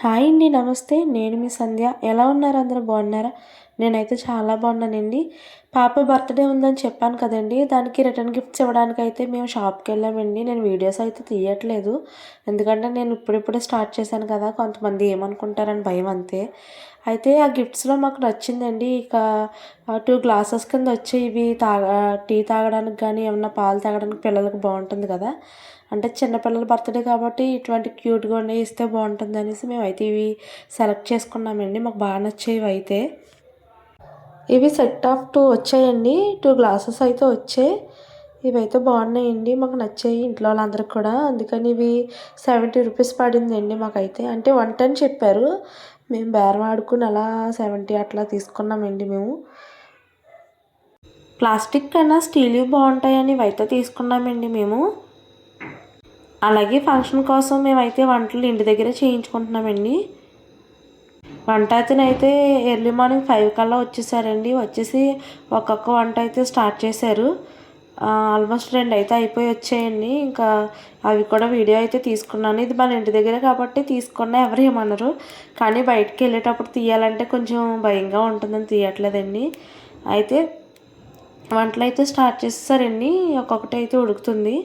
Hi అండి నమస్తే. నేను మీ సంధ్య. ఎలా ఉన్నారు అందరూ? బాగున్నారా? నేనైతే చాలా బాగున్నానండి. పాప బర్త్డే ఉందని చెప్పాను కదండి. దానికి రిటర్న్ గిఫ్ట్స్ ఇవ్వడానికి అయితే మేము షాప్కి వెళ్ళామండి. నేను వీడియోస్ అయితే తీయట్లేదు. ఎందుకంటే నేను ఇప్పుడిప్పుడే స్టార్ట్ చేశాను కదా. కొంతమంది ఏమనుకుంటారని భయం అంతే. అయితే ఆ గిఫ్ట్స్లో మాకు నచ్చిందండి. ఇక టూ గ్లాసెస్ కింద వచ్చి ఇవి తాగా టీ తాగడానికి కానీ ఏమన్నా పాలు తాగడానికి పిల్లలకు బాగుంటుంది కదా. అంటే చిన్నపిల్లల బర్త్డే కాబట్టి ఇటువంటి క్యూట్గా ఉండే ఇస్తే బాగుంటుంది అనేసి మేము అయితే ఇవి సెలెక్ట్ చేసుకున్నామండి. మాకు బాగా నచ్చేవి అయితే. ఇవి సెట్ ఆఫ్ టూ వచ్చాయండి. టూ గ్లాసెస్ అయితే వచ్చాయి. ఇవైతే బాగున్నాయండి. మాకు నచ్చాయి ఇంట్లో వాళ్ళందరికి కూడా. అందుకని ఇవి సెవెంటీ రూపీస్ పడిందండి మాకైతే. అంటే వన్ టెన్ చెప్పారు. మేము బేరం ఆడుకుని అలా సెవెంటీ అట్లా తీసుకున్నామండి మేము. ప్లాస్టిక్ కన్నా స్టీల్ బాగుంటాయని ఇవైతే తీసుకున్నామండి మేము. అలాగే ఫంక్షన్ కోసం మేమైతే వంటలు ఇంటి దగ్గరే చేయించుకుంటున్నామండి. వంట అయితే ఎర్లీ మార్నింగ్ ఫైవ్ కల్లా వచ్చేసారండి. వచ్చేసి ఒక్కొక్క వంట అయితే స్టార్ట్ చేశారు. ఆల్మోస్ట్ రెండు అయితే అయిపోయి వచ్చాయండి. ఇంకా అవి కూడా వీడియో అయితే తీసుకున్నాను. ఇది మన ఇంటి దగ్గరే కాబట్టి తీసుకున్నా ఎవరు ఏమన్నారు కానీ బయటికి వెళ్ళేటప్పుడు తీయాలంటే కొంచెం భయంగా ఉంటుందని తీయట్లేదండి. అయితే వంటలు అయితే స్టార్ట్ చేసేసారండి. ఒక్కొక్కటి అయితే ఉడుకుతుంది.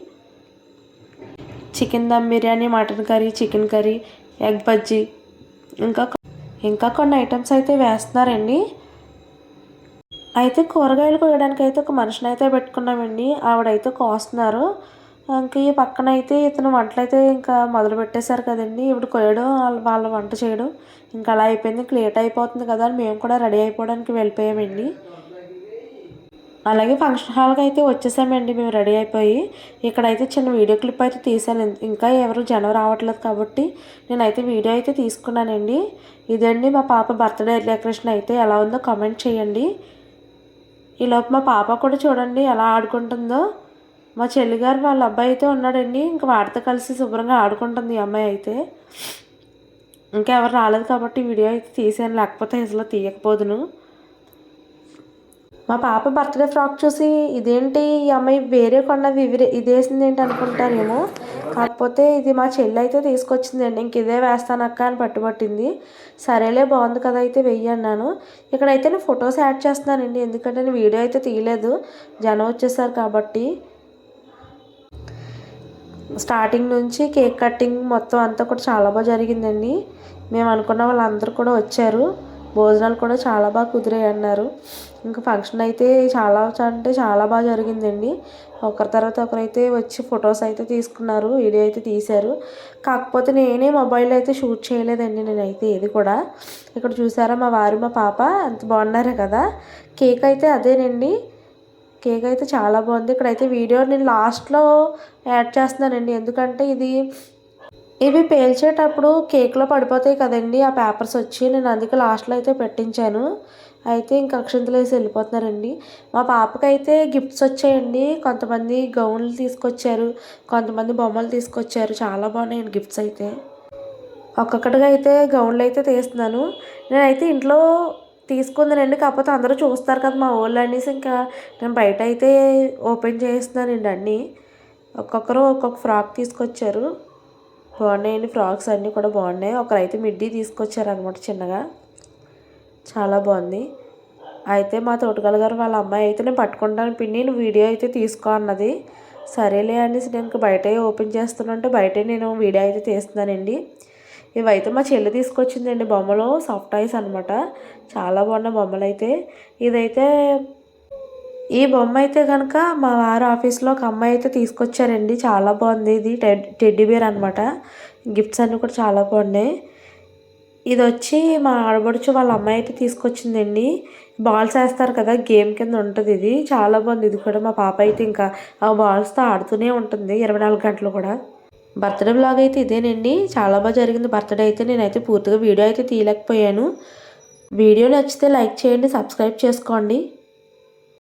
Chicken dum biryani mutton curry chicken curry egg bajji ఇంకా ఇంకా కొన్ని ఐటమ్స్ అయితే వేస్తున్నారండి. అయితే కూరగాయలు కోయడానికి అయితే ఒక మనిషిని అయితే పెట్టుకున్నామండి. ఆవిడైతే కోస్తున్నారు. ఇంక ఈ పక్కన అయితే ఇతను వంటలు అయితే ఇంకా మొదలు పెట్టేశారు కదండి. ఇప్పుడు కోయడం వాళ్ళ వంట చేయడం. ఇంకా అలా అయిపోయింది. లేట్ అయిపోతుంది కదా అని మేము కూడా రెడీ అయిపోవడానికి వెళ్ళిపోయామండి. అలాగే ఫంక్షన్ హాల్కి అయితే వచ్చేసామండి. మేము రెడీ అయిపోయి ఇక్కడైతే చిన్న వీడియో క్లిప్ అయితే తీసాను ఇంకా ఎవరు జనం రావట్లేదు కాబట్టి నేనైతే వీడియో అయితే తీసుకున్నానండి. ఇదండి మా పాప బర్త్డే డెకరేషన్ అయితే ఎలా ఉందో కామెంట్ చేయండి. ఈలోపు మా పాప కూడా చూడండి ఎలా ఆడుకుంటుందో. మా చెల్లిగారు వాళ్ళ అబ్బాయి అయితే ఉన్నాడండి. ఇంకా వాడితో కలిసి శుభ్రంగా ఆడుకుంటుంది ఈ అమ్మాయి అయితే. ఇంకా ఎవరు రాలేదు కాబట్టి వీడియో అయితే తీసాను లేకపోతే అసలు తీయకపోదును. మా పాప బర్త్డే ఫ్రాక్ చూసి ఇదేంటి ఈ అమ్మాయి వేరే కొన్నది ఇవి ఇదేసింది ఏంటి అనుకుంటారేమో. కాకపోతే ఇది మా చెల్లి అయితే తీసుకొచ్చిందండి. ఇంక ఇదే వేస్తాను అక్క అని పట్టుబట్టింది. సరేలే బాగుంది కదా అయితే వెయ్యి అన్నాను. ఇక్కడైతే నేను ఫొటోస్ యాడ్ చేస్తున్నానండి. ఎందుకంటే నేను వీడియో అయితే తీయలేదు. జనం వచ్చేసారు కాబట్టి. స్టార్టింగ్ నుంచి కేక్ కటింగ్ మొత్తం అంతా కూడా చాలా బాగా జరిగిందండి. మేము అనుకున్న వాళ్ళందరూ కూడా వచ్చారు. భోజనాలు కూడా చాలా బాగా కుదిరాయి అన్నారు. ఇంకా ఫంక్షన్ అయితే చాలా అంటే చాలా బాగా జరిగిందండి. ఒకరి తర్వాత ఒకరైతే వచ్చి ఫొటోస్ అయితే తీసుకున్నారు వీడియో అయితే తీశారు. కాకపోతే నేనే మొబైల్ అయితే షూట్ చేయలేదండి నేనైతే ఏది కూడా. ఇక్కడ చూసారా మా వారు మా పాప అంత బాగున్నారే కదా. కేక్ అయితే అదేనండి. కేక్ అయితే చాలా బాగుంది. ఇక్కడైతే వీడియో నేను లాస్ట్లో యాడ్ చేస్తున్నానండి. ఎందుకంటే ఇది ఇవి పేల్చేటప్పుడు కేక్లో పడిపోతాయి కదండి ఆ పేపర్స్ వచ్చి. నేను అందుకే లాస్ట్లో అయితే పెట్టించాను. అయితే ఇంక అక్షంతలు వేసి వెళ్ళిపోతున్నారండి. మా పాపకైతే గిఫ్ట్స్ వచ్చాయండి. కొంతమంది గౌన్లు తీసుకొచ్చారు కొంతమంది బొమ్మలు తీసుకొచ్చారు. చాలా బాగున్నాయండి గిఫ్ట్స్ అయితే. ఒక్కొక్కటిగా అయితే గౌన్లు అయితే తీస్తున్నాను. నేనైతే ఇంట్లో తీసుకుందానండి. కాకపోతే అందరూ చూస్తారు కదా మా వాళ్ళు అనేసి ఇంకా నేను బయట అయితే ఓపెన్ చేస్తున్నానండి అన్నీ. ఒక్కొక్కరు ఒక్కొక్క ఫ్రాక్ తీసుకొచ్చారు. బాగున్నాయండి ఫ్రాక్స్ అన్నీ కూడా బాగున్నాయి. ఒకరైతే మిడ్డీ తీసుకొచ్చారనమాట చిన్నగా. చాలా బాగుంది. అయితే మా తోటగల గారు వాళ్ళ అమ్మాయి అయితే నేను పట్టుకుంటాను పిన్ని నువ్వు వీడియో అయితే తీసుకో అన్నది. సరేలే అనేసి నేను బయట ఓపెన్ చేస్తున్నంటే బయటే నేను వీడియో అయితే తీస్తున్నానండి. ఇవైతే మా చెల్లి తీసుకొచ్చిందండి బొమ్మలు సాఫ్ట్ ఐస్ అనమాట చాలా బాగున్న బొమ్మలు అయితే ఇదైతే ఈ బొమ్మ అయితే కనుక మా వారు ఆఫీస్లో ఒక అమ్మాయి అయితే తీసుకొచ్చారండి. చాలా బాగుంది. ఇది టెడ్ టెడ్డీ బేర్ అనమాట గిఫ్ట్స్ అన్నీ కూడా చాలా బాగున్నాయి. ఇది వచ్చి మా ఆడబడుచు వాళ్ళ అమ్మాయి అయితే తీసుకొచ్చిందండి. బాల్స్ వేస్తారు కదా గేమ్ కింద ఉంటుంది ఇది. చాలా బాగుంది. ఇది కూడా మా పాప అయితే ఇంకా ఆ బాల్స్తో ఆడుతూనే ఉంటుంది. ఇరవై నాలుగు గంటలు కూడా. బర్త్డే బ్లాగ్ అయితే ఇదేనండి. చాలా బాగా జరిగింది బర్త్డే అయితే. నేనైతే పూర్తిగా వీడియో అయితే తీయలేకపోయాను. వీడియో నచ్చితే లైక్ చేయండి సబ్స్క్రైబ్ చేసుకోండి.